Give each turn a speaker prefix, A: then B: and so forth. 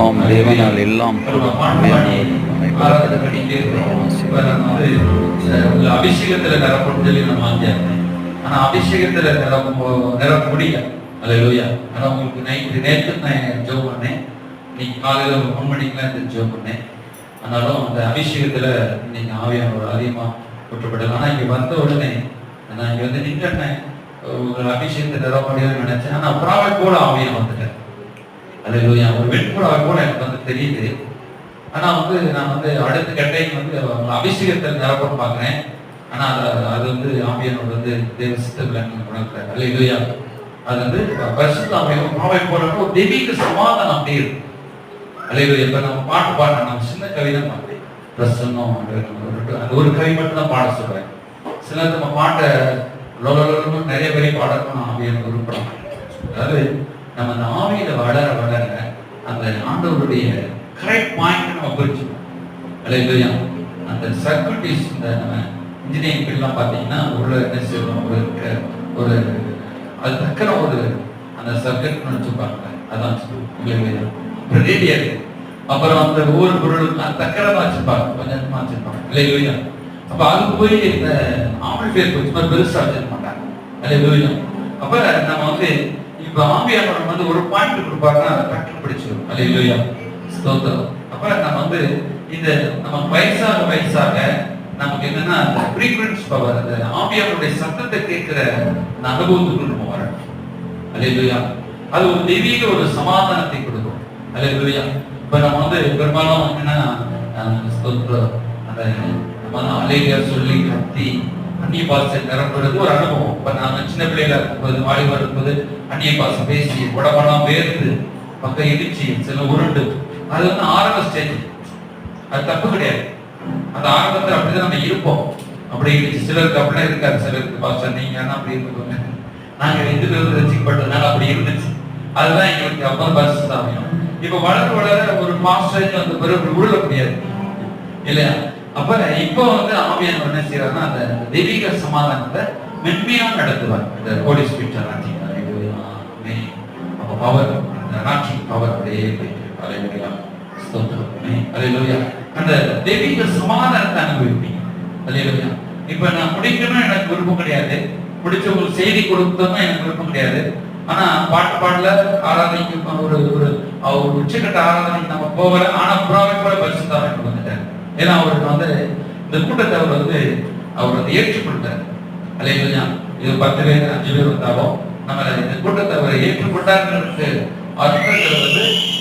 A: ஆம் தேவனால் எல்லாம்
B: பண்ணிட்டே அபிஷேகத்துல நிரப்பணும் சொல்லி நம்ம ஆனா அபிஷேகத்துல நிரப்ப நிரப்ப முடியல அல்லேலூயா ஆனா உங்களுக்கு நைட்டு நேற்று நான் ஜோ பண்ணேன். இன்னைக்கு காலையில ஒரு மூணு மணிக்கெல்லாம் இந்த ஜோ பண்ணேன். ஆனாலும் அந்த அபிஷேகத்துல இன்னைக்கு ஆவியானவர் அதிகமா குற்றப்படல ஆனா இங்க வந்த உடனே நான் இங்க வந்து நின்றேன் ஒரு அபிஷேகத்தை நிரப்ப முடியும்னு நினைச்சேன் ஆனா அப்புறம் கூட ஆவியம் வந்துட்டேன் அல்லேலூயா ஒரு வெண்புறாவை கூட எனக்கு வந்து தெரியுது. ஆனா வந்து நான் வந்து அடுத்த கட்டையும் வந்து அவங்க அபிஷேகத்தை நிரப்ப பார்க்கிறேன். ஆனா அது அது வந்து ஆம்பியனோட வந்து தேவ சித்தத்தில் உணர்த்தார் அல்லேலூயா அது வந்து பரிசுத்த ஆவியம் பாவை போறப்போ தெய்வீக சமாதானம் அப்படியே இருக்கு. இப்ப நம்ம பாட்டு பாடுறோம். நம்ம சின்ன கவிதை மாதிரி. பிரசன்னம் அந்த ஒரு கவி மட்டும் தான் பாட சொல்றேன். சில நம்ம பாட்டை லோலோலோன்னு நிறைய பேரை பாடணும் ஆம்பியன் விருப்பம் அதாவது நம்ம அந்த ஆவியில வளர வளர அந்த ஆண்டவருடைய கரெக்ட் பாயிண்ட் நம்ம புரிஞ்சுக்கணும். அல்லேலூயா அந்த சர்க்கியூட்டிஸ் இந்த நம்ம இன்ஜினியரிங் ஃபீல்ட்லாம் பார்த்தீங்கன்னா உள்ள என்ன செய்யணும்? ஒரு ஒரு அது தக்கிற ஒரு அந்த சர்க்கியூட் வச்சுப்பாங்க. அதான் இல்லையா அப்புறம் அப்புறம் அந்த ஒவ்வொரு பொருளும் தக்கரமா வச்சிருப்பாங்க கொஞ்சமா வச்சிருப்பாங்க இல்லையா அப்ப அங்க போய் இந்த ஆமல் பேர் கொஞ்சமா பெருசா வச்சிருக்க மாட்டாங்க. அல்லேலூயா அப்ப நம்ம வந்து இப்ப ஆம்பியானவர் வந்து ஒரு பாயிண்ட் கொடுப்பாருன்னா அதை டக்குனு பிடிச்சிடும் இல்லையா ஸ்தோத்திரம். அப்ப நம்ம வந்து இந்த நம்ம வயசாக வயசாக நமக்கு என்னன்னா அந்த ஃப்ரீக்வன்ஸ் பவர் அந்த ஆம்பியாருடைய சத்தத்தை கேட்கிற அந்த அனுபவத்துக்கு நம்ம வரணும். அல்லேலூயா. அது ஒரு தெய்வீக ஒரு சமாதானத்தை கொடுக்கும். அல்லேலூயா. இப்ப நம்ம வந்து பெரும்பாலும் என்னன்னா ஸ்தோத்திரம் அந்த அலைகள் சொல்லி கத்தி அந்நிய பாசை நிரப்புறது ஒரு அனுபவம். இப்ப நாங்கள் சின்ன பிள்ளைகளா இருக்கும்போது வாலிபா இருக்கும்போது அந்நிய பாசை பேசி உடம்பெல்லாம் வேர்த்து பக்கம் இடிச்சு சில உருண்டு அது வந்து ஆரம்ப ஸ்டேஜ் அது தப்பு கிடையாது. அந்த ஆரம்பத்தில் அப்படிதான் நம்ம இருப்போம். அப்படி இருந்துச்சு. சிலருக்கு அப்படிலாம் இருக்காது. சிலருக்கு பாஸ்டர் நீங்க ஆனா அப்படி இருந்துக்கோங்க நாங்க இதுல ரசிக்கப்பட்டதுனால அப்படி இருந்துச்சு. அதுதான் எங்களுக்கு அப்பா பஸ் தான் இப்ப வளர வளர ஒரு பாஸ்டர் அந்த பிறகு உள்ள முடியாது. இல்லையா? அப்ப இப்போ வந்து ஆமியான் என்ன செய்யறாருன்னா அந்த தெய்வீக சமாதானத்தை மென்மையா நடத்துவார். இந்த ஹோலி ஸ்பிரிட் ராட்சி அப்ப பவர் அந்த ராட்சி பவர் அப்படியே போயிட்டு அலைவடியா அலையிலோயா அந்த தெய்வீக சமாதானத்தை அனுபவிப்பீங்க. அலையிலோயா இப்ப நான் முடிக்கணும்னு எனக்கு விருப்பம் கிடையாது. பிடிச்ச ஒரு செய்தி கொடுத்தோம்னா எனக்கு விருப்பம் கிடையாது. ஆனா பாட்டு பாடல ஆராதனைக்கு ஒரு ஒரு உச்சக்கட்ட ஆராதனைக்கு நம்ம போகல. ஆனா புறாவை கூட பரிசுத்தான் எனக்கு வந்துட்டார். ஏன்னா அவருக்கு வந்து இந்த கூட்டத்தை அவர் வந்து அவர் வந்து ஏற்றுக்கொண்டார். அலையிலா இது பத்து பேர் அஞ்சு பேர் வந்தாலும் நம்ம இந்த கூட்டத்தை அவர் ஏற்றுக்கொண்டாருங்கிறதுக்கு அர்த்தங்கள் வந்து